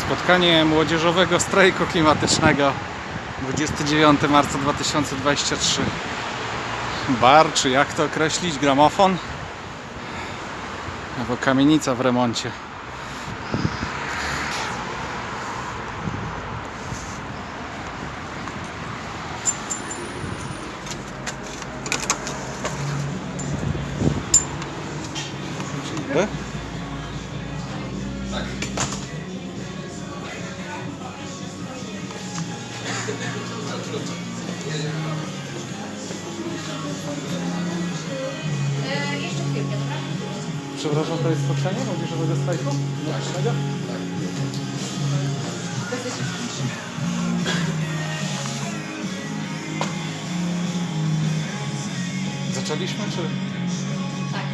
Spotkanie młodzieżowego strajku klimatycznego 29 marca 2023 Bar, czy jak to określić? Gramofon? Albo kamienica w remoncie Przepraszam, to jest spotkanie młodzieżowego strajku? klimatycznego? Zaczęliśmy, czy... Tak.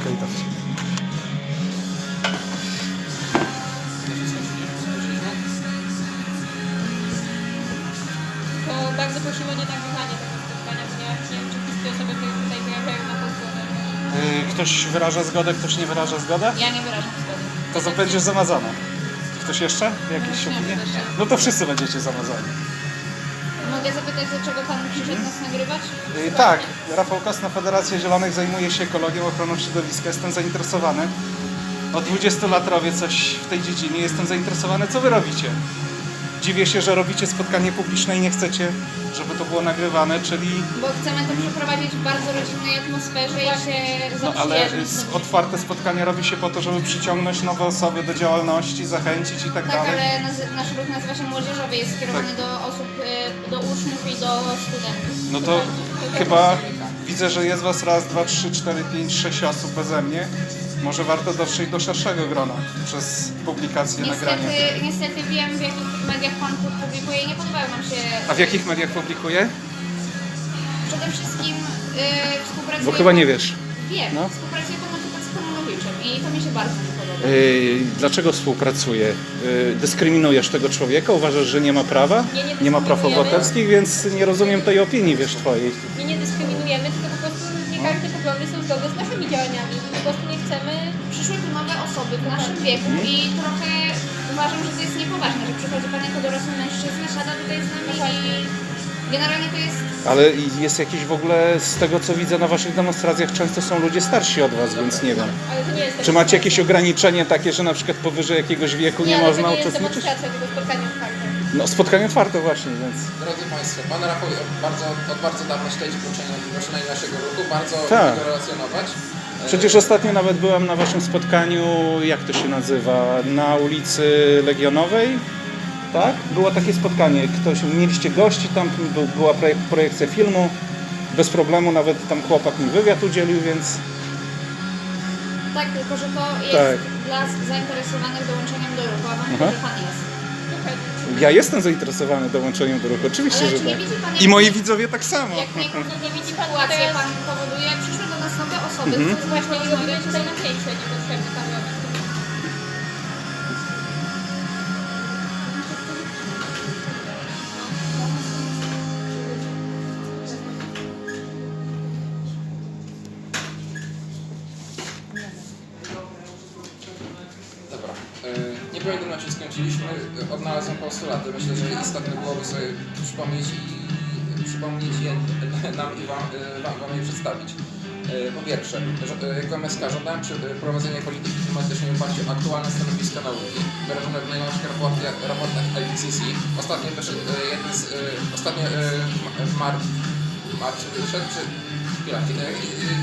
Okej, dobrze. Ktoś wyraża zgodę, ktoś nie wyraża zgodę? Ja nie wyrażam zgody. To za- będzie zamazane. Ktoś jeszcze? Jakieś Nie, opinie? No to wszyscy będziecie zamazani. Mogę zapytać, dlaczego pan przyszedł nas nagrywać? Yy, tak, Rafał Kasna, Federacja Zielonych zajmuje się ekologią, ochroną środowiska. Jestem zainteresowany. Od 20 lat robię coś w tej dziedzinie. Jestem zainteresowany, co wy robicie. Dziwię się, że robicie spotkanie publiczne i nie chcecie, żeby to było nagrywane, czyli Bo chcemy to przeprowadzić w bardzo rodzinnej atmosferze i się No ale s- otwarte spotkania robi się po to, żeby przyciągnąć nowe osoby do działalności, zachęcić i tak Tak, dalej. ale naz- nasz ruch nazywa się Młodzieżowy, jest skierowany Tak. do osób, y, do uczniów i do studentów. No to chyba widzę, że jest was raz, dwa, trzy, cztery, pięć, sześć osób beze mnie. Może warto dotrzeć do szerszego grona przez publikację, nagranie. Niestety, niestety wiem, w jakich mediach pan publikuje i nie podobają nam się... A w jakich mediach publikuję? Przede wszystkim y, współpracuje Bo chyba nie wiesz. Wiem, No. współpracuje pan na przykład z Komunowiczem i to mi się bardzo nie podoba. Yy, dlaczego współpracuję? Yy, dyskryminujesz tego człowieka? Uważasz, że nie ma prawa? Nie, nie Nie ma praw dyskryminujemy. obywatelskich, więc nie rozumiem tej opinii, wiesz, twojej. My nie chcemy Przyszły tu nowe osoby w naszym wieku i trochę uważam, że to jest niepoważne, że przychodzi pan jako dorosły mężczyzna, siada tutaj z nami i generalnie to jest... Ale jest jakiś w ogóle, z tego co widzę na waszych demonstracjach, często są ludzie starsi od was, więc nie wiem. Ale to nie jest Czy macie jakieś ograniczenie takie, że na przykład powyżej jakiegoś wieku nie, ale można to nie jest uczestniczyć? demonstracja, tylko spotkanie otwarte. No spotkanie otwarte właśnie, więc... Drodzy Państwo, Pan Rafał od bardzo, od bardzo dawna śledzi poruszenia naszego ruchu, bardzo Tak. go relacjonować. Przecież ostatnio nawet byłem na waszym spotkaniu, jak to się nazywa, na ulicy Legionowej, tak? Było takie spotkanie, ktoś, mieliście gości, tam był, była projek- projekcja filmu, bez problemu nawet tam chłopak mi wywiad udzielił, więc Tak, tylko że to jest Tak. dla zainteresowanych dołączeniem do ruchu, a wam pan jest. Ja jestem zainteresowany dołączeniem do ruchu, oczywiście, Ale że czy nie tak. widzi pan, I moi widzowie tak samo. Jak nie, Nie widzi pan, sytuację pan powoduje, przyszły do nas nowe osoby, Mhm. chcą właśnie rozmawiać tutaj napięcie, niepotrzebne tam robić. Pamiętam na czym skończyliśmy. E, Odnalazłem postulaty. Myślę, że istotne byłoby sobie przypomnieć i przypomnieć je nam i Wam, e, wam, wam je przedstawić. E, Po pierwsze, jako MSK żądałem prowadzenia polityki klimatycznej oparciu o aktualne stanowiska nauki, wyrażone w najnowszych raportach, raportach IPCC. Ostatnio wyszedł jeden z, ostatnio w mar, marcu wyszedł, czy chwila,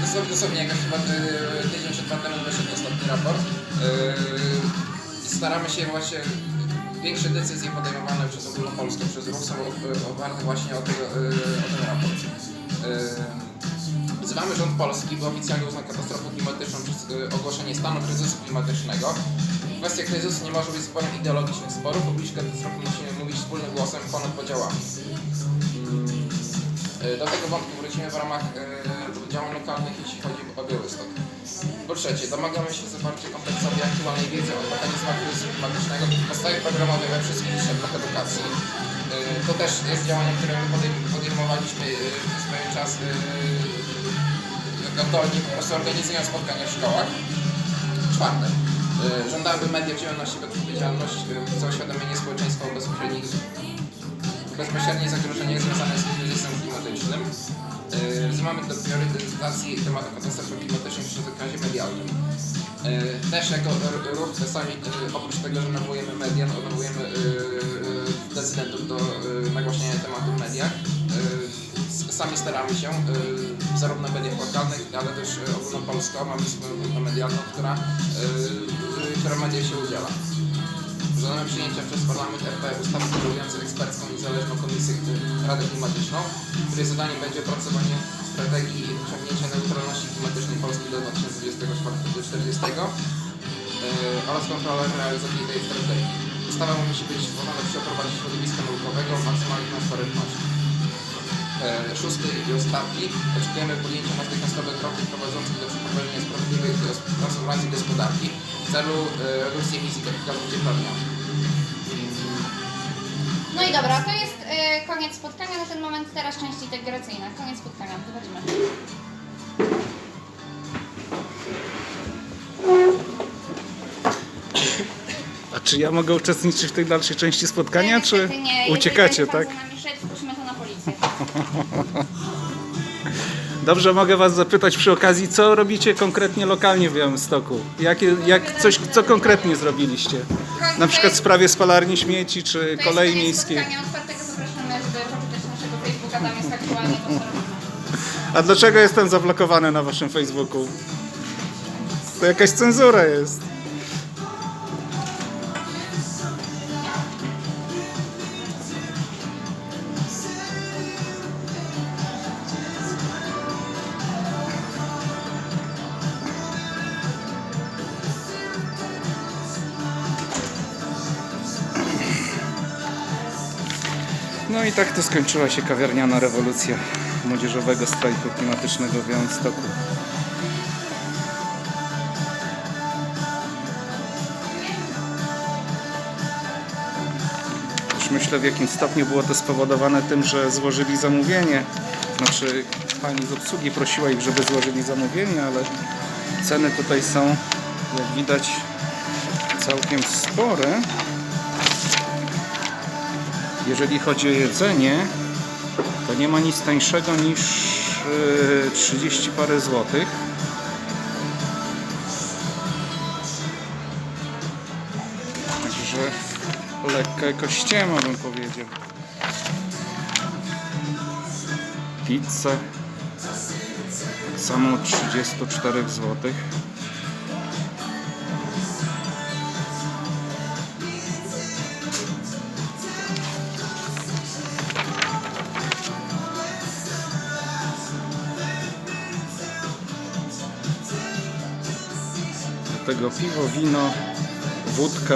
dosłownie, dosłownie chyba tydzień dwa temu wyszedł ostatni raport. E, Staramy się właśnie większe decyzje podejmowane przez ogólnopolską, przez ruch są o- oparte właśnie o, tego, e, o ten raport. E, Wzywamy rząd polski, by oficjalnie uznał katastrofę klimatyczną przez e, ogłoszenie stanu kryzysu klimatycznego. Kwestia kryzysu nie może być sporem ideologicznych sporów, bliskiej katastrofy musimy mówić wspólnym głosem ponad podziałami. E, Do tego wątku wrócimy w ramach e, działań lokalnych, jeśli chodzi o Białystok. Po trzecie, domagamy się zawarcia kompleksowej aktualnej wiedzy o mechanizmach kryzysu klimatycznego w podstawie programowej we wszystkich szczeblach edukacji. E, To też jest działanie, które my podejm- podejmowaliśmy przez pewien czas prostu organizując spotkania w szkołach. Czwarte, Żądamy, media wzięły na siebie odpowiedzialność za oświadomienie społeczeństwa o bezpośrednich bezpośrednie zagrożenie związane z kryzysem klimatycznym. Yy, Wzywamy do priorytetyzacji tematu katastrofy klimatycznej w przekazie medialnym. Yy, Też jako ruch sami, yy, oprócz tego, że nawołujemy media, nawołujemy decydentów do nagłaśniania tematu w mediach. Sami staramy się, zarówno w mediach lokalnych, ale też ogólnopolsko. Mamy swoją grupę medialną, która, która w mediach się udziela. Przyjęcia przez Parlament RP ustawy powołującej ekspercką niezależną Komisję Radę Klimatyczną, której zadaniem będzie opracowanie strategii osiągnięcia neutralności klimatycznej Polski do 2024-2040 yy, oraz kontrola realizacji tej strategii. Ustawa musi być stworzona przy aprobacie środowiska naukowego o maksymalnej transparentności. E, Szósty i ostatni. Oczekujemy podjęcia natychmiastowych kroków prowadzących do przeprowadzenia sprawiedliwej transformacji gospodarki w celu e, redukcji emisji gazów cieplarnianych. No i dobra, to jest y, koniec spotkania na ten moment, teraz część integracyjna. Koniec spotkania, wychodzimy. A czy ja mogę uczestniczyć w tej dalszej części spotkania, czy Niestety nie, jeżeli uciekacie, będzie pan tak? za nami szedł, to na policję. Dobrze, mogę Was zapytać przy okazji, co robicie konkretnie lokalnie w Białymstoku? Jakie, jak coś, co konkretnie zrobiliście? Na przykład w sprawie spalarni śmieci, czy kolei miejskiej? spotkania otwartego, zapraszamy, żeby poczytać naszego Facebooka, tam jest aktualnie to, co robimy. A dlaczego jestem zablokowany na Waszym Facebooku? To jakaś cenzura jest. No i tak to skończyła się kawiarniana rewolucja młodzieżowego strajku klimatycznego w Białymstoku. Już myślę w jakim stopniu było to spowodowane tym, że złożyli zamówienie. Znaczy pani z obsługi prosiła ich, żeby złożyli zamówienie, ale ceny tutaj są, jak widać, całkiem spore. Jeżeli chodzi o jedzenie, to nie ma nic tańszego niż yy, 30 parę złotych. Także lekka jako ściema bym powiedział. Pizzę tak samo od 34 złotych. Do tego piwo, wino, wódka.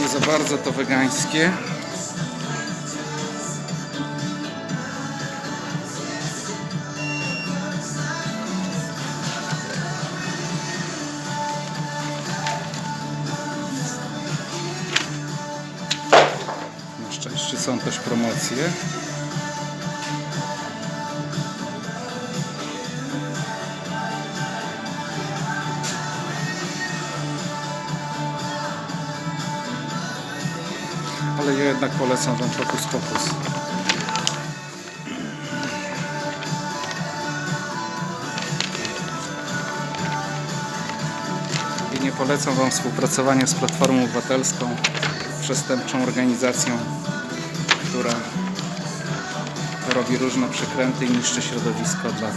Nie za bardzo to wegańskie. Na szczęście są też promocje. Polecam Wam Fokus Pokus. I nie polecam Wam współpracowania z Platformą Obywatelską, przestępczą organizacją, która robi różne przekręty i niszczy środowisko od lat.